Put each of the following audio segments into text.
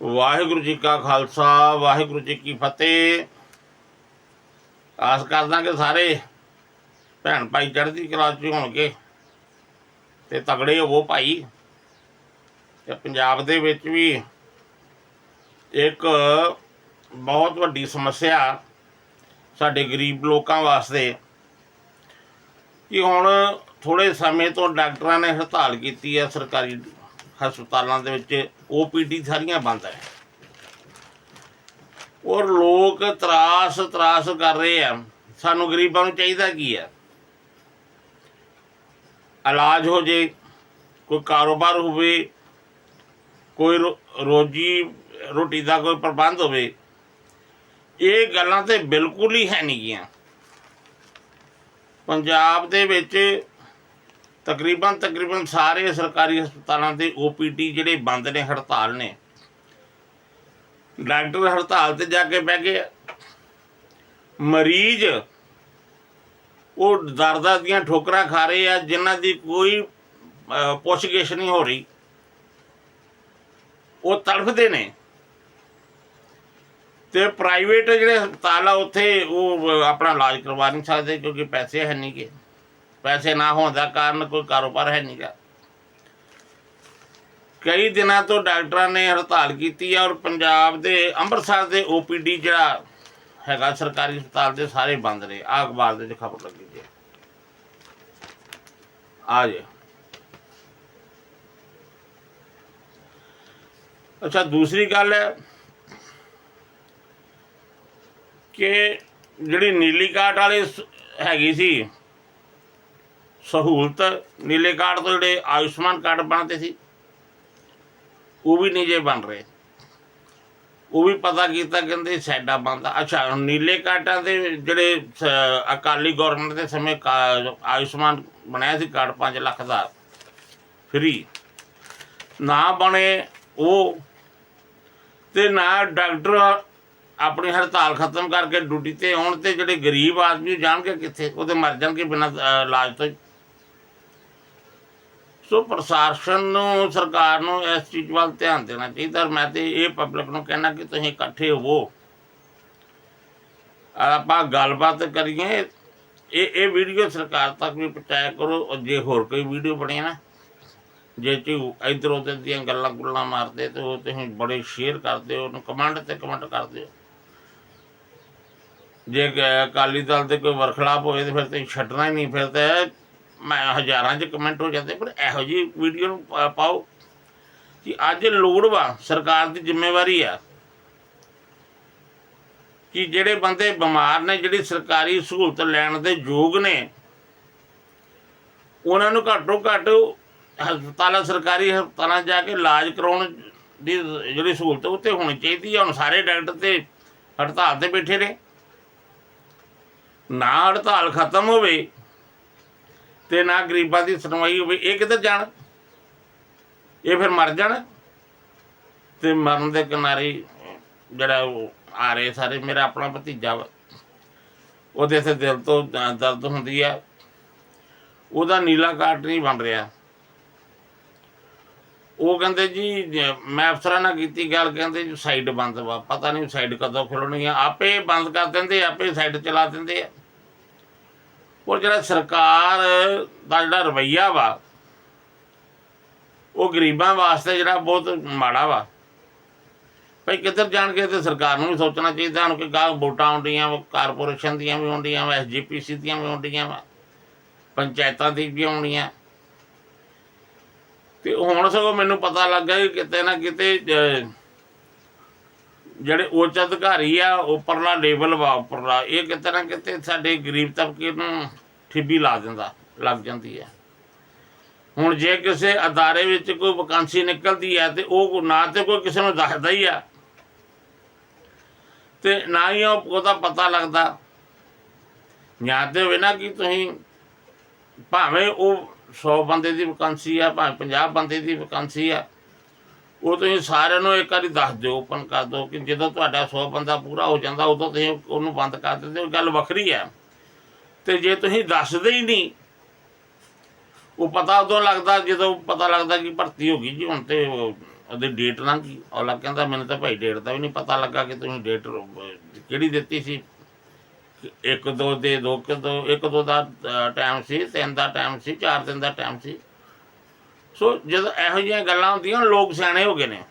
ਵਾਹਿਗੁਰੂ ਜੀ ਕਾ ਖਾਲਸਾ, ਵਾਹਿਗੁਰੂ ਜੀ ਕੀ ਫਤਿਹ। ਆਸ ਕਰਦਾ ਕਿ ਸਾਰੇ ਭੈਣ ਭਾਈ ਚੜ੍ਹਦੀ ਕਲਾ ਚ ਹੋਣਗੇ ਤੇ ਤਗੜੇ ਹੋਵੋ ਭਾਈ। ਤੇ ਪੰਜਾਬ ਦੇ ਵਿੱਚ ਵੀ ਇੱਕ ਬਹੁਤ ਵੱਡੀ ਸਮੱਸਿਆ ਸਾਡੇ ਗਰੀਬ ਲੋਕਾਂ ਵਾਸਤੇ ਕਿ ਹੁਣ ਥੋੜੇ ਸਮੇਂ ਤੋਂ ਡਾਕਟਰਾਂ ਨੇ ਹੜਤਾਲ ਕੀਤੀ ਹੈ ਸਰਕਾਰੀ ਹਸਪਤਾਲਾਂ ਦੇ ਵਿੱਚ ਓਪੀਡੀ ਸਾਰੀਆਂ ਬੰਦ ਹੈ। ਔਰ ਲੋਕ ਤਰਾਸ ਤਰਾਸ ਕਰ ਰਹੇ ਆ। ਸਾਨੂੰ ਗਰੀਬਾਂ ਨੂੰ ਚਾਹੀਦਾ ਕੀ ਹੈ? ਇਲਾਜ ਹੋ ਜੇ, ਕੋਈ ਕਾਰੋਬਾਰ ਹੋਵੇ, ਕੋਈ ਰੋ- ਰੋਜੀ ਰੋਟੀ ਦਾ ਕੋਈ ਪ੍ਰਬੰਧ ਹੋਵੇ, ਇਹ ਗੱਲਾਂ ਤੇ ਬਿਲਕੁਲ ਹੀ ਹੈ ਨਹੀਂ ਗੀਆਂ। ਪੰਜਾਬ ਦੇ ਵਿੱਚ ਤਕਰੀਬਨ ਤਕਰੀਬਨ ਸਾਰੇ ਸਰਕਾਰੀ ਹਸਪਤਾਲਾਂ ਦੇ ਓਪੀਡੀ ਜਿਹੜੇ ਬੰਦ ਨੇ ਹੜਤਾਲ ਨੇ। ਡਾਕਟਰ ਹੜਤਾਲ ਤੇ ਜਾ ਕੇ ਬਹਿ ਗਏ ਮਰੀਜ਼ ਉਹ ਦਰਦਾਂ ਦੀਆਂ ਠੋਕਰਾਂ ਖਾ ਰਹੇ ਆ ਜਿਨ੍ਹਾਂ ਦੀ ਕੋਈ ਅਹ, ਪੁੱਛਗਿੱਛ ਨਹੀਂ ਹੋ ਰਹੀ। ਉਹ ਤੜਫਦੇ ਨੇ। ਤੇ ਪ੍ਰਾਈਵੇਟ ਜਿਹੜੇ ਹਸਪਤਾਲ ਆ ਉੱਥੇ ਉਹ ਆਪਣਾ ਇਲਾਜ ਕਰਵਾ ਨਹੀਂ ਸਕਦੇ ਕਿਉਂਕਿ ਪੈਸੇ ਹੈ ਨਹੀਂ ਗੇ। ਪੈਸੇ ਨਾ ਹੋਣ ਦਾ ਕਾਰਨ ਕੋਈ ਕਾਰੋਬਾਰ ਹੈ ਨਹੀਂਗਾ ਕਈ ਦਿਨਾਂ ਤੋਂ ਡਾਕਟਰਾਂ ਨੇ ਹੜਤਾਲ ਕੀਤੀ ਹੈ ਔਰ ਪੰਜਾਬ ਦੇ ਅੰਮ੍ਰਿਤਸਰ ਦੇ ਓਪੀਡੀ ਜਿਹੜਾ ਹੈਗਾ ਸਰਕਾਰੀ ਹਸਪਤਾਲ ਦੇ ਸਾਰੇ ਬੰਦ ਨੇ। ਆਹ ਅਖਬਾਰ ਦੇ ਵਿੱਚ ਖਬਰ ਲੱਗੀ ਜੀ ਆ ਜੇ। ਅੱਛਾ, ਦੂਸਰੀ ਗੱਲ ਹੈ ਕਿ ਜਿਹੜੀ ਨੀਲੀ ਕਾਟ ਵਾਲੇ ਸ- ਹੈਗੀ ਸੀ ਸਹੂਲਤ ਨੀਲੇ ਕਾਰਡ ਤੋਂ ਜਿਹੜੇ ਆਯੁਸ਼ਮਾਨ ਕਾਰਡ ਬਣਦੇ ਸੀ, ਉਹ ਵੀ ਨਹੀਂ ਜੇ ਬਣ ਰਹੇ। ਉਹ ਵੀ ਪਤਾ ਕੀਤਾ ਕਹਿੰਦੇ ਸਾਡਾ ਬੰਦਾ ਅੱਛਾ ਨੀਲੇ ਕਾਰਡਾਂ ਦੇ ਜਿਹੜੇ ਅਕਾਲੀ ਗਵਰਨਮੈਂਟ ਦੇ ਸਮੇਂ ਆਯੁਸ਼ਮਾਨ ਬਣਾਇਆ ਸੀ ਕਾਰਡ 5 ਲੱਖ ਦਾ ਫ੍ਰੀ ਨਾ ਬਣੇ ਉਹ, ਤੇ ਨਾ ਡਾਕਟਰ ਆਪਣੀ ਹੜਤਾਲ ਖਤਮ ਕਰਕੇ ਡਿਊਟੀ ਤੇ ਆਉਣ ਤੇ ਜਿਹੜੇ ਗਰੀਬ ਆਦਮੀ ਜਾਣਗੇ ਕਿੱਥੇ ਉਹਦੇ ਮਰ ਜਾਣਗੇ ਬਿਨਾਂ ਇਲਾਜ ਤੋਂ ਸੋ ਪ੍ਰਸ਼ਾਸਨ ਨੂੰ, ਸਰਕਾਰ ਨੂੰ ਇਸ ਚੀਜ਼ ਵੱਲ ਧਿਆਨ ਦੇਣਾ ਚਾਹੀਦਾ ਮੈਂ ਤੇ ਇਹ ਪਬਲਿਕ ਨੂੰ ਕਹਿਣਾ ਕਿ ਤੁਸੀਂ ਇਕੱਠੇ ਹੋਵੋ। ਆਪਾਂ ਗੱਲਬਾਤ ਕਰੀਏ। ਇਹ ਇਹ ਵੀਡੀਓ ਸਰਕਾਰ ਤੱਕ ਵੀ ਪਹੁੰਚਾਇਆ ਕਰੋ। ਜੇ ਹੋਰ ਕੋਈ ਵੀਡੀਓ ਬਣੇ ਨਾ, ਜੇ ਤੇ ਇਧਰ ਉਧਰ ਦੀਆਂ ਗੱਲਾਂ ਗੁੱਲਾਂ ਮਾਰਦੇ ਤੇ ਉਹ ਤੁਸੀਂ ਬੜੇ ਸ਼ੇਅਰ ਕਰਦੇ ਹੋ, ਉਹਨੂੰ ਕਮੈਂਟ ਤੇ ਕਮੈਂਟ ਕਰਦੇ ਹੋ। ਜੇ ਅਕਾਲੀ ਦਲ ਦੇ ਕੋਈ ਵਰਖਲਾਪ ਹੋਏ ਤੇ ਫਿਰ ਤੁਸੀਂ ਛੱਡਣਾ ਹੀ ਨਹੀਂ, ਫਿਰ ਤੇ ਮੈਂ ਹਜ਼ਾਰਾਂ 'ਚ ਕਮੈਂਟ ਹੋ ਜਾਂਦੇ, ਪਰ ਇਹੋ ਜੀ ਵੀਡੀਓ ਨੂੰ ਪਾਓ ਕਿ ਅੱਜ ਲੋੜ ਵਾ ਸਰਕਾਰ ਦੀ ਜ਼ਿੰਮੇਵਾਰੀ ਆ ਕਿ ਜਿਹੜੇ ਬੰਦੇ ਬਿਮਾਰ ਨੇ, ਜਿਹੜੀ ਸਰਕਾਰੀ ਸਹੂਲਤ ਲੈਣ ਦੇ ਯੋਗ ਨੇ, ਉਹਨਾਂ ਨੂੰ ਘੱਟੋ ਘੱਟ ਹਸਪਤਾਲਾਂ, ਸਰਕਾਰੀ ਹਸਪਤਾਲਾਂ ਜਾ ਕੇ ਇਲਾਜ ਕਰਾਉਣ ਦੀ ਜਿਹੜੀ ਸਹੂਲਤ ਉੱਤੇ ਹੋਣੀ ਚਾਹੀਦੀ ਆ। ਹੁਣ ਸਾਰੇ ਡਾਕਟਰ ਤੇ ਹੜਤਾਲ ਤੇ ਬੈਠੇ ਨੇ। ਨਾ ਹੜਤਾਲ ਖਤਮ ਹੋਵੇ ਤੇ ਨਾ ਗਰੀਬਾਂ ਦੀ ਸੁਣਵਾਈ ਹੋਵੇ, ਇਹ ਕਿੱਧਰ ਜਾਣ? ਇਹ ਫਿਰ ਮਰ ਜਾਣ। ਤੇ ਮਰਨ ਦੇ ਕਿਨਾਰੇ ਜਿਹੜਾ ਉਹ ਆ ਰਹੇ ਸਾਰੇ, ਮੇਰਾ ਆਪਣਾ ਭਤੀਜਾ ਵਾ। ਉਹਦੇ ਤੇ ਦਿਲ ਤੋਂ ਦਰਦ ਹੁੰਦੀ ਆ। ਉਹਦਾ ਨੀਲਾ ਕਾਰਡ ਨਹੀਂ ਬਣ ਰਿਹਾ। ਉਹ ਕਹਿੰਦੇ ਜੀ ਮੈਂ ਅਫਸਰਾਂ ਨਾਲ ਕੀਤੀ ਗੱਲ, ਕਹਿੰਦੇ ਜੀ ਸਾਈਡ ਬੰਦ ਵਾ। ਪਤਾ ਨਹੀਂ ਸਾਈਡ ਕਦੋਂ ਖੁੱਲਣਗੀਆਂ ਆਪੇ ਬੰਦ ਕਰ ਦਿੰਦੇ ਆਪੇ ਸਾਈਡ ਚਲਾ ਦਿੰਦੇ ਆ। ਔਰ ਜਿਹੜਾ ਸਰਕਾਰ ਦਾ ਜਿਹੜਾ ਰਵਈਆ ਵਾ, ਉਹ ਗਰੀਬਾਂ ਵਾਸਤੇ ਜਿਹੜਾ ਬਹੁਤ ਮਾੜਾ ਵਾ। ਭਈ ਕਿੱਧਰ ਜਾਣਗੇ ਤੇ ਸਰਕਾਰ ਨੂੰ ਵੀ ਸੋਚਣਾ ਚਾਹੀਦਾ, ਹੁਣ ਕਿ ਗਾਹ ਵੋਟਾਂ ਆਉਂਦੀਆਂ ਵਾ, ਕਾਰਪੋਰੇਸ਼ਨ ਦੀਆਂ ਵੀ ਆਉਂਦੀਆਂ ਵਾ ਐਸਜੀਪੀਸੀ ਦੀਆਂ ਵੀ ਆਉਂਦੀਆਂ ਵਾ, ਪੰਚਾਇਤਾਂ ਦੀ ਵੀ ਆਉਣੀਆਂ। ਤੇ ਹੁਣ ਸਗੋਂ ਮੈਨੂੰ ਪਤਾ ਲੱਗਾ ਕਿ ਕਿਤੇ ਨਾ ਕਿਤੇ ਜਿਹੜੇ ਉੱਚ ਅਧਿਕਾਰੀ ਆ, ਉੱਪਰਲਾ ਲੈਵਲ ਵਾ, ਉੱਪਰਲਾ, ਇਹ ਕਿਤੇ ਨਾ ਕਿਤੇ ਸਾਡੇ ਗਰੀਬ ਤਬਕੇ ਨੂੰ ਠਿੱਬੀ ਲਾ ਦਿੰਦਾ, ਲੱਗ ਜਾਂਦੀ ਹੈ ਹੁਣ ਜੇ ਕਿਸੇ ਅਦਾਰੇ ਵਿੱਚ ਕੋਈ ਵੈਕੈਂਸੀ ਨਿਕਲਦੀ ਹੈ ਤੇ ਉਹ ਨਾ ਤੇ ਕੋਈ ਕਿਸੇ ਨੂੰ ਦੱਸਦਾ ਹੀ ਆ। ਤੇ ਨਾ ਹੀ ਉਹ- ਉਹਦਾ ਪਤਾ ਲੱਗਦਾ। ਜਾਂ ਤੇ ਹੋਵੇ ਨਾ ਕਿ ਤੁਸੀਂ ਭਾਵੇਂ ਉਹ 100 ਬੰਦੇ ਦੀ ਵੈਕੈਂਸੀ ਆ, ਭਾਵੇਂ 50 ਬੰਦੇ ਦੀ ਵੈਕੈਂਸੀ ਆ ਉਹ ਤੁਸੀਂ ਸਾਰਿਆਂ ਨੂੰ ਇੱਕ ਵਾਰੀ ਦੱਸ ਦਿਓ ਓਪਨ ਕਰ ਦਿਓ ਕਿ ਜਦੋਂ ਤੁਹਾਡਾ 100 ਬੰਦਾ ਪੂਰਾ ਹੋ ਜਾਂਦਾ, ਉਦੋਂ ਤੁਸੀਂ ਉਹਨੂੰ ਬੰਦ ਕਰ ਦਿੰਦੇ ਹੋ। ਗੱਲ ਵੱਖਰੀ ਹੈ। ਤੇ ਜੇ ਤੁਸੀਂ ਦੱਸਦੇ ਹੀ ਨਹੀਂ, ਉਹ ਪਤਾ ਉਦੋਂ ਲੱਗਦਾ, ਜਦੋਂ ਪਤਾ ਲੱਗਦਾ ਕਿ ਭਰਤੀ ਹੋ ਗਈ ਜੀ, ਹੁਣ ਤੇ ਉਹਦੀ ਡੇਟ ਲੰਘ ਗਈ। ਔਲਾ ਕਹਿੰਦਾ, ਮੈਨੂੰ ਤਾਂ ਭਾਈ ਡੇਟ ਦਾ ਵੀ ਨਹੀਂ ਪਤਾ ਲੱਗਾ ਕਿ ਤੁਸੀਂ ਡੇਟ ਕਿਹੜੀ ਦਿੱਤੀ ਸੀ। ਇੱਕ ਦੋ ਦੇ ਦੋ ਕਿ ਦੋ, ਇੱਕ ਦੋ ਦਾ ਟਾਈਮ ਸੀ, ਤਿੰਨ ਦਾ ਟਾਈਮ ਸੀ, ਚਾਰ ਦਿਨ ਦਾ ਟਾਈਮ ਸੀ। ਸੋ ਜਦੋਂ ਇਹੋ ਜਿਹੀਆਂ ਗੱਲਾਂ ਹੁੰਦੀਆਂ, ਲੋਕ ਸਿਆਣੇ ਹੋ ਗਏ ਨੇ।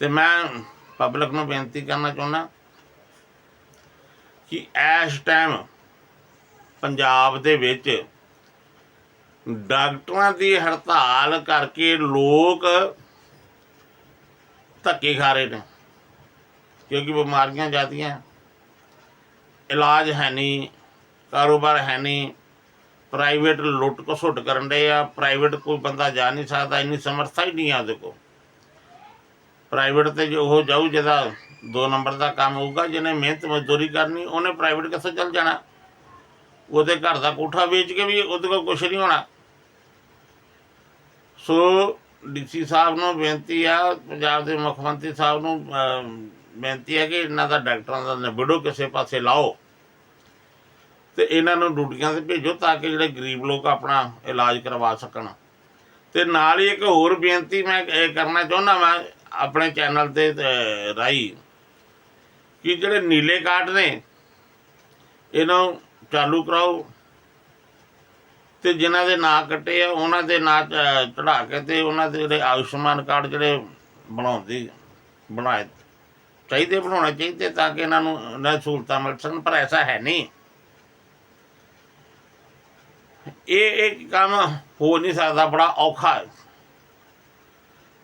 ਤੇ ਮੈਂ ਪਬਲਿਕ ਨੂੰ ਬੇਨਤੀ ਕਰਨਾ ਚਾਹੁੰਦਾ ਕਿ ਇਸ ਟਾਈਮ ਪੰਜਾਬ ਦੇ ਵਿੱਚ ਡਾਕਟਰਾਂ ਦੀ ਹੜਤਾਲ ਕਰਕੇ ਲੋਕ ਧੱਕੇ ਖਾ ਰਹੇ ਨੇ, ਕਿਉਂਕਿ ਬਿਮਾਰੀਆਂ ਜ਼ਿਆਦੀਆਂ। ਇਲਾਜ ਹੈ ਨਹੀਂ, ਕਾਰੋਬਾਰ ਹੈ ਨਹੀਂ। ਪ੍ਰਾਈਵੇਟ ਲੁੱਟ ਖਸੁੱਟ ਕਰਨ ਦੇ ਆ ਪ੍ਰਾਈਵੇਟ ਕੋਈ ਬੰਦਾ ਜਾ ਨਹੀਂ ਸਕਦਾ, ਇੰਨੀ ਸਮਰੱਥਾ ਹੀ ਨਹੀਂ ਆ ਉਹਦੇ ਕੋਲ। ਪ੍ਰਾਈਵੇਟ ਤੇ ਜੋ ਉਹ ਜਾਊ, ਜਿਹਦਾ ਦੋ ਨੰਬਰ ਦਾ ਕੰਮ ਹੋਊਗਾ, ਜਿਹਨੇ ਮਿਹਨਤ ਮਜ਼ਦੂਰੀ ਕਰਨੀ, ਉਹਨੇ ਪ੍ਰਾਈਵੇਟ ਕਿੱਥੇ ਚੱਲ ਜਾਣਾ? ਉਹਦੇ ਘਰ ਦਾ ਕੋਠਾ ਵੇਚ ਕੇ ਵੀ ਉਹਦੇ ਕੋਲ ਕੁਝ ਨਹੀਂ ਹੋਣਾ। ਸੋ ਡੀਸੀ ਸਾਹਿਬ ਨੂੰ ਬੇਨਤੀ ਆ, ਪੰਜਾਬ ਦੇ ਮੁੱਖ ਮੰਤਰੀ ਸਾਹਿਬ ਨੂੰ ਬੇਨਤੀ ਹੈ ਕਿ ਇਹਨਾਂ ਦਾ ਡਾਕਟਰਾਂ ਦਾ ਨਿਬੜੋ, ਕਿਸੇ ਪਾਸੇ ਲਾਓ। ਤੇ ਇਹਨਾਂ ਨੂੰ ਡਿਊਟੀਆਂ ਤੇ ਭੇਜੋ ਤਾਂ ਕਿ ਜਿਹੜੇ ਗਰੀਬ ਲੋਕ ਆਪਣਾ ਇਲਾਜ ਕਰਵਾ ਸਕਣ। ਤੇ ਨਾਲ ਹੀ ਇੱਕ ਹੋਰ ਬੇਨਤੀ ਮੈਂ ਕਰਨਾ ਚਾਹੁੰਦਾ ਮੈਂ ਆਪਣੇ ਚੈਨਲ ਤੇ ਅਹ, ਰਾਹੀਂ ਕਿ ਜਿਹੜੇ ਨੀਲੇ ਕਾਰਡ ਨੇ ਇਹਨਾਂ ਨੂੰ ਚਾਲੂ ਕਰਾਓ। ਤੇ ਜਿਨ੍ਹਾਂ ਦੇ ਨਾਂ ਕੱਟੇ ਆ ਉਹਨਾਂ ਦੇ ਨਾਂ ਚੜਾ ਕੇ ਤੇ ਉਹਨਾਂ ਦੇ ਜਿਹੜੇ ਆਯੁਸ਼ਮਾਨ ਕਾਰਡ ਜਿਹੜੇ ਬਣਾਉਂਦੀ ਬਣਾਏ ਚਾਹੀਦੇ ਬਣਾਉਣੇ ਚਾਹੀਦੇ ਤਾਂ ਕਿ ਇਹਨਾਂ ਨੂੰ ਇਹਨਾਂ ਨੂੰ ਸਹੂਲਤਾਂ ਮਿਲ ਸਕਣ ਪਰ ਐਸਾ ਹੈ ਨਹੀਂ। ਇਹ ਇੱਕ ਕੰਮ ਹੋ ਨਹੀਂ ਸਕਦਾ, ਬੜਾ ਔਖਾ ਹੈ।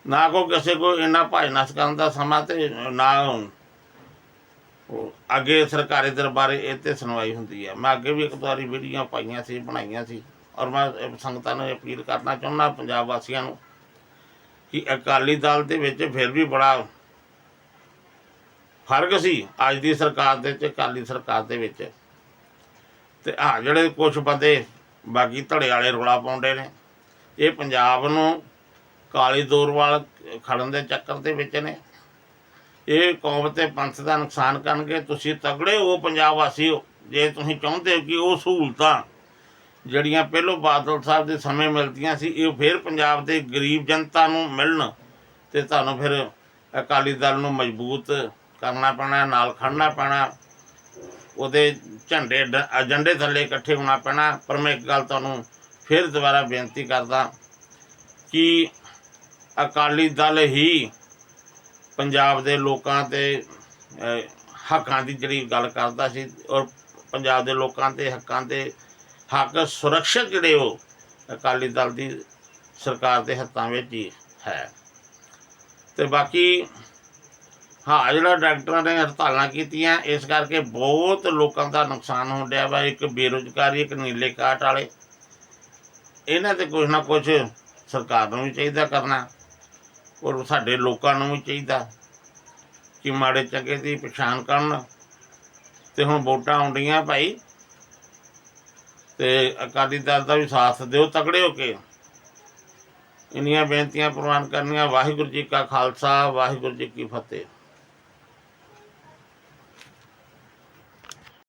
ਨਾ ਕੋ ਕਿਸੇ ਕੋ ਇੰਨਾ ਭਾਜ ਕਰਨ ਦਾ ਸਮਾਂ ਤੇ ਨਾ ਅੱਗੇ ਸਰਕਾਰੀ ਦਰਬਾਰੇ ਇਹ ਤੇ ਸੁਣਵਾਈ ਹੁੰਦੀ ਹੈ ਮੈਂ ਅੱਗੇ ਵੀ ਇੱਕ ਦੋ ਵਾਰੀ ਵੀਡੀਓ ਪਾਈਆਂ ਸੀ, ਬਣਾਈਆਂ ਸੀ ਔਰ ਮੈਂ ਸੰਗਤਾਂ ਨੂੰ ਅਪੀਲ ਕਰਨਾ ਚਾਹੁੰਦਾ ਪੰਜਾਬ ਵਾਸੀਆਂ ਨੂੰ ਕਿ ਅਕਾਲੀ ਦਲ ਦੇ ਵਿੱਚ ਫਿਰ ਵੀ ਬੜਾ ਫ਼ਰਕ ਸੀ ਅੱਜ ਦੀ ਸਰਕਾਰ ਦੇ ਤੇ ਅਕਾਲੀ ਸਰਕਾਰ ਦੇ ਵਿੱਚ। ਤੇ ਆ ਜਿਹੜੇ ਕੁਝ ਬੰਦੇ ਬਾਕੀ ਧੜੇ ਵਾਲੇ ਰੋਲਾ ਪਾਉਂਦੇ ਨੇ। ਇਹ ਪੰਜਾਬ ਨੂੰ ਕਾਲੀ ਦੌਰ ਵਾਲ ਖੜਨ ਦੇ ਚੱਕਰ ਦੇ ਵਿੱਚ ਨੇ। ਇਹ ਕੌਮ ਤੇ ਪੰਥ ਦਾ ਨੁਕਸਾਨ ਕਰਨਗੇ। ਤੁਸੀਂ ਤਗੜੇ ਹੋ, ਪੰਜਾਬ ਵਾਸੀ ਹੋ। ਜੇ ਤੁਸੀਂ ਚਾਹੁੰਦੇ ਹੋ ਕਿ ਉਹ ਸਹੂਲਤਾਂ ਜਿਹੜੀਆਂ ਪਹਿਲੋਂ ਬਾਦਲ ਸਾਹਿਬ ਦੇ ਸਮੇਂ ਮਿਲਦੀਆਂ ਸੀ, ਇਹ ਫਿਰ ਪੰਜਾਬ ਦੇ ਗਰੀਬ ਜਨਤਾ ਨੂੰ ਮਿਲਣ ਤੇ ਤੁਹਾਨੂੰ ਫਿਰ ਅਕਾਲੀ ਦਲ ਨੂੰ ਮਜ਼ਬੂਤ ਕਰਨਾ ਪੈਣਾ, ਨਾਲ ਖੜਨਾ ਪੈਣਾ। ਉਹਦੇ ਝੰਡੇ ਡ- ਏਜੰਡੇ ਥੱਲੇ ਇਕੱਠੇ ਹੋਣਾ ਪੈਣਾ। ਪਰ ਮੈਂ ਇੱਕ ਗੱਲ ਤੁਹਾਨੂੰ ਫਿਰ ਦੁਬਾਰਾ ਬੇਨਤੀ ਕਰਦਾ ਕਿ ਅਕਾਲੀ ਦਲ ਹੀ ਪੰਜਾਬ ਦੇ ਲੋਕਾਂ ਤੇ ਹੱਕਾਂ ਦੀ ਜਿਹੜੀ ਗੱਲ ਕਰਦਾ ਸੀ ਔਰ ਪੰਜਾਬ ਦੇ ਲੋਕਾਂ ਤੇ ਹੱਕਾਂ ਦੇ ਹੱਕ ਸੁਰੱਖਿਅਤ ਜਿਹੜੇ ਉਹ ਅਕਾਲੀ ਦਲ ਦੀ ਸਰਕਾਰ ਦੇ ਹੱਥਾਂ ਵਿੱਚ ਹੀ ਹੈ। ਤੇ ਬਾਕੀ ਹਾਂ, ਜਿਹੜਾ ਡਾਕਟਰਾਂ ਨੇ ਹੜਤਾਲਾਂ ਕੀਤੀਆਂ, ਇਸ ਕਰਕੇ ਬਹੁਤ ਲੋਕਾਂ ਦਾ ਨੁਕਸਾਨ ਹੋ ਰਿਹਾ ਵਾ। ਇੱਕ ਬੇਰੁਜ਼ਗਾਰੀ, ਇੱਕ ਨੀਲੇ ਕਾਟ ਵਾਲੇ। ਇਹਨਾਂ ਤੇ ਕੁਝ ਨਾ ਕੁਝ ਸਰਕਾਰ ਨੂੰ ਵੀ ਚਾਹੀਦਾ ਕਰਨਾ, ਔਰ ਸਾਡੇ ਲੋਕਾਂ ਨੂੰ ਵੀ ਚਾਹੀਦਾ ਕਿ ਮਾੜੇ ਚੰਗੇ ਦੀ ਪਛਾਣ ਕਰਨ। ਤੇ ਹੁਣ ਵੋਟਾਂ ਆਉਂਦੀਆਂ ਭਾਈ, ਤੇ ਅਕਾਲੀ ਦਲ ਦਾ ਵੀ ਸਾਥ ਦਿਓ, ਤਕੜੇ ਹੋ ਕੇ। ਇੰਨੀਆਂ ਬੇਨਤੀਆਂ ਪ੍ਰਵਾਨ ਕਰਨੀਆਂ, ਵਾਹਿਗੁਰੂ ਜੀ ਕਾ ਖਾਲਸਾ, ਵਾਹਿਗੁਰੂ ਜੀ ਕੀ ਫਤਿਹ।